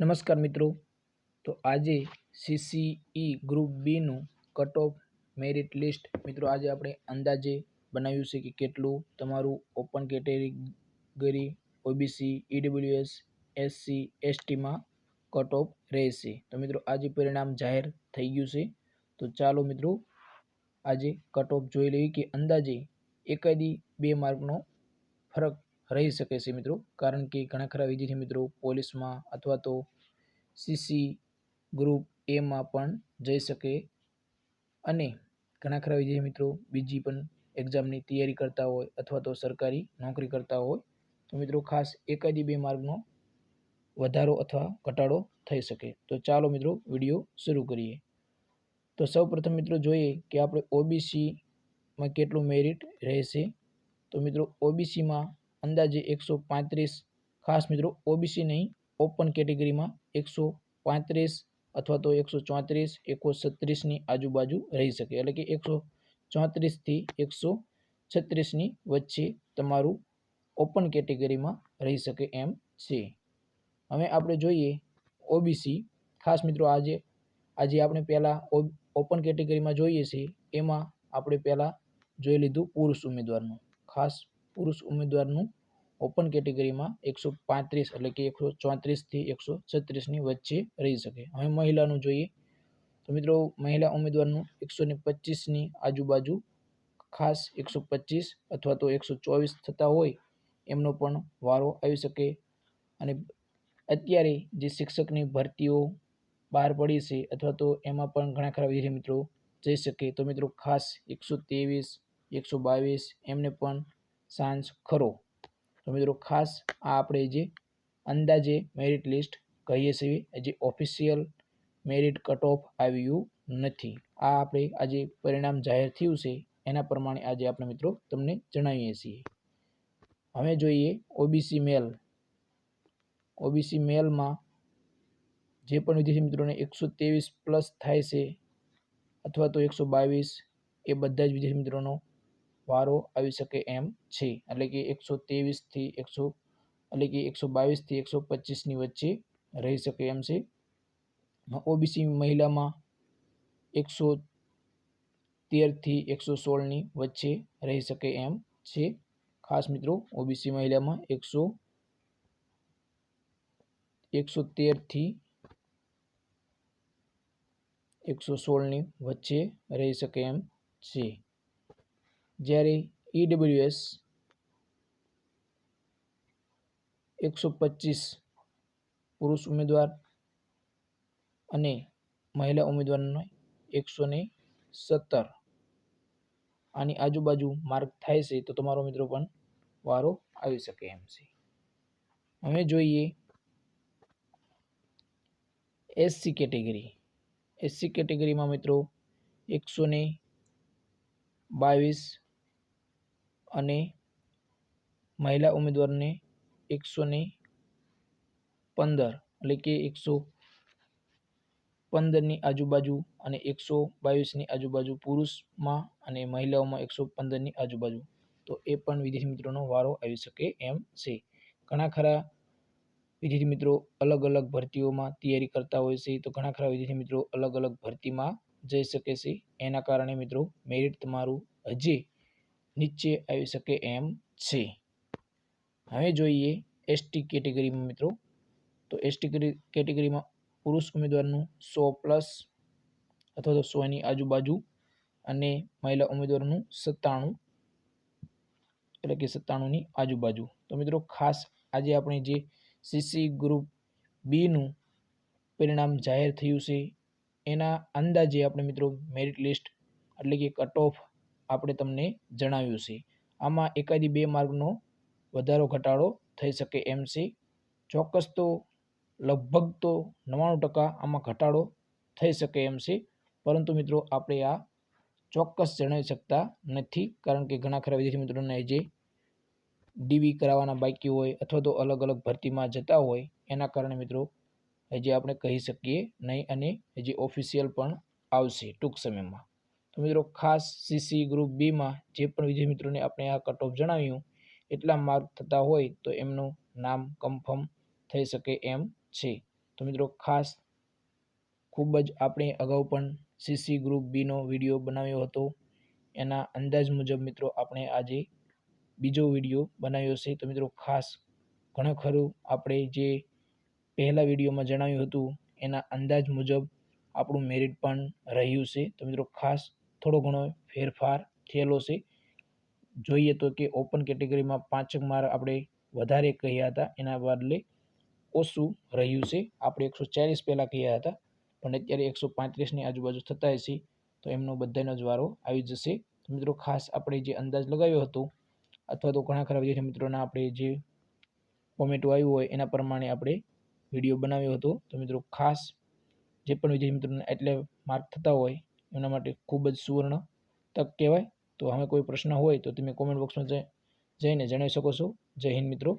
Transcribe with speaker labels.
Speaker 1: નમસ્કાર મિત્રો. તો આજે સીસીઈ ગ્રુપ બીનું કટ ઓફ મેરિટ લિસ્ટ મિત્રો આજે આપણે અંદાજે બનાવ્યું છે કે કેટલું તમારું open category OBC EWS SC એસટીમાં cut off રહેશે. તો મિત્રો આજે પરિણામ જાહેર થઈ ગયું છે. તો ચાલો મિત્રો આજે કટ ઓફ જોઈ લઈએ કે અંદાજે એકાદી બે માર્કનો ફરક રહી શકે છે મિત્રો. કારણ કે ઘણા ખરા વિદ્યાર્થી મિત્રો પોલીસમાં અથવા તો સીસી ગ્રુપ એમાં પણ જઈ શકે અને ઘણા ખરા વિદ્યાર્થી મિત્રો બીજી પણ એક્ઝામની તૈયારી કરતા હોય અથવા તો સરકારી નોકરી કરતા હોય, તો મિત્રો ખાસ એકાદી બે માર્ગનો વધારો અથવા ઘટાડો થઈ શકે. તો ચાલો મિત્રો વીડિયો શરૂ કરીએ. તો સૌપ્રથમ મિત્રો જોઈએ કે આપણે ઓબીસીમાં કેટલું મેરિટ રહેશે? તો મિત્રો ઓબીસીમાં અંદાજે એકસો પાંત્રીસ. ખાસ મિત્રો ઓબીસી નહીં ઓપન કેટેગરીમાં એકસો પાંત્રીસ અથવા તો એકસો ચોત્રીસ, એકસો છત્રીસની આજુબાજુ રહી શકે. એટલે કે એકસો ચોત્રીસથી એકસો છત્રીસની વચ્ચે તમારું ઓપન કેટેગરીમાં રહી શકે એમ છે. હવે આપણે જોઈએ ઓબીસી ખાસ મિત્રો, આજે આજે આપણે પહેલાં ઓપન કેટેગરીમાં જોઈએ છીએ એમાં આપણે પહેલાં જોઈ લીધું પુરુષ ઉમેદવારનું. ખાસ પુરુષ ઉમેદવારનું ઓપન કેટેગરીમાં એકસો પાંત્રીસ એટલે કે એકસો ચોત્રીસથી એકસો છત્રીસની વચ્ચે રહી શકે. હવે મહિલાનું જોઈએ તો મિત્રો મહિલા ઉમેદવારનું એકસો ને પચીસની આજુબાજુ ખાસ એકસો પચીસ અથવા તો એકસો ચોવીસ થતા હોય એમનો પણ વારો આવી શકે. અને અત્યારે જે શિક્ષકની ભરતીઓ બહાર પડી છે અથવા તો એમાં પણ ઘણા ખરા વિદ્યાર્થી મિત્રો જઈ શકે. તો મિત્રો ખાસ એકસો ત્રેવીસ, એકસો બાવીસ એમને પણ ચાન્સ ખરો. તો મિત્રો ખાસ આ આપણે જે અંદાજે મેરિટ લિસ્ટ કહીએ છીએ જે ઓફિશિયલ મેરિટ કટ ઓફ આવ્યું નથી. આ આપણે આજે પરિણામ જાહેર થયું છે, એના પ્રમાણે આજે આપણે મિત્રો તમને જણાવીએ છીએ. હવે જોઈએ ઓબીસી મેલ. ઓબીસી મેલમાં જે પણ વિદ્યાર્થી મિત્રોને એકસો પ્લસ થાય છે, અથવા તો એકસો બાવીસ, એ બધા જ વિદ્યાર્થી મિત્રોનો વારો આવી શકે એમ છે. એટલે કે એકસો ત્રેવીસથી એકસો, એટલે કે એકસો બાવીસથી એકસો પચીસની વચ્ચે રહી શકે એમ છે. ઓબીસી મહિલામાં એકસો તેરથી એકસો સોળની વચ્ચે રહી શકે એમ છે. ખાસ મિત્રો, ઓબીસી મહિલામાં એકસો એકસો તેરથી એકસો સોળની વચ્ચે રહી શકે એમ છે. જ્યારે ઈડબ્લ્યુએસ એકસો પચીસ પુરુષ ઉમેદવાર અને મહિલા ઉમેદવારને એકસો ને સત્તર. આની આજુબાજુ માર્ક થાય છે તો તમારો મિત્રો પણ વારો આવી શકે એમ છે. હવે જોઈએ એસસી કેટેગરી એસસી કેટેગરીમાં મિત્રો એકસો ને બાવીસ અને મહિલા ઉમેદવારને એકસો ને પંદર એટલે કે એકસો પંદરની આજુબાજુ અને એકસો બાવીસની આજુબાજુ પુરુષમાં અને મહિલાઓમાં એકસો પંદરની આજુબાજુ. તો એ પણ વિદ્યાર્થી મિત્રોનો વારો આવી શકે એમ છે. ઘણા ખરા વિદ્યાર્થી મિત્રો અલગ અલગ ભરતીઓમાં તૈયારી કરતા હોય છે. તો ઘણા ખરા વિદ્યાર્થી મિત્રો અલગ અલગ ભરતીમાં જઈ શકે છે. એના કારણે મિત્રો મેરિટ તમારું હજી નીચે આવી શકે એમ છે. હવે જોઈએ એસટી કેટેગરીમાં મિત્રો. તો એસટી કેટેગરીમાં પુરુષ ઉમેદવારનું સો પ્લસ અથવા તો સોની આજુબાજુ અને મહિલા ઉમેદવારનું સત્તાણું એટલે કે સત્તાણુંની આજુબાજુ. તો મિત્રો ખાસ આજે આપણે જે સીસી ગ્રુપ બીનું પરિણામ જાહેર થયું છે, એના અંદાજે આપણે મિત્રો મેરિટ લિસ્ટ એટલે કે કટ ઓફ આપણે તમને જણાવ્યું છે. આમાં એકાદી બે માર્કનો વધારો ઘટાડો થઈ શકે એમ છે. ચોક્કસ તો લગભગ તો નવ્વાણું ટકા આમાં ઘટાડો થઈ શકે એમ છે. પરંતુ મિત્રો આપણે આ ચોક્કસ જણાવી શકતા નથી. કારણ કે ઘણા ખરા વિદ્યાર્થી મિત્રોને જે ડીવી કરાવવાના બાકી હોય અથવા તો અલગ અલગ ભરતીમાં જતા હોય, એના કારણે મિત્રો હજી આપણે કહી શકીએ નહીં અને હજી ઓફિશિયલ પણ આવશે ટૂંક સમયમાં. તો મિત્રો ખાસ સીસી ગ્રુપ બીમાં જે પણ વિજય મિત્રોને આપણે આ કટ ઓફ જણાવ્યું, એટલા માર્ક થતા હોય તો એમનું નામ કન્ફર્મ થઈ શકે એમ છે. તો મિત્રો ખાસ ખૂબ જ આપણે અગાઉ પણ સીસી ગ્રુપ બીનો વીડિયો બનાવ્યો હતો. એના અંદાજ મુજબ મિત્રો આપણે આજે બીજો વીડિયો બનાવ્યો છે. તો મિત્રો ખાસ ઘણું ખરું આપણે જે પહેલા વિડીયોમાં જણાવ્યું હતું, એના અંદાજ મુજબ આપણું મેરિટ પણ રહ્યું છે. તો મિત્રો ખાસ થોડો ઘણો ફેરફાર થયેલો છે. જોઈએ તો કે ઓપન કેટેગરીમાં પાંચક માર્ક આપણે વધારે કહ્યા હતા. એના બદલે ઓછું રહ્યું છે. આપણે એકસો ચાલીસ પહેલાં કહ્યા હતા. પણ અત્યારે એકસો પાંત્રીસની આજુબાજુ થતા હશે તો એમનો બધાનો જ વારો આવી જશે. મિત્રો ખાસ આપણે જે અંદાજ લગાવ્યો હતો, અથવા તો ઘણા ખરા વિદ્યાર્થી મિત્રોના આપણે જે કોમેન્ટો આવ્યું હોય એના પ્રમાણે આપણે વીડિયો બનાવ્યો હતો. તો મિત્રો ખાસ જે પણ વિદ્યાર્થી મિત્રોને એટલે માર્ક થતા હોય એના માટે ખૂબ જ સુવર્ણ તક કહેવાય. તો હવે કોઈ પ્રશ્ન હોય તો તમે કોમેન્ટ બોક્સમાં જઈને જણાવી શકો છો. જય હિન્દ મિત્રો.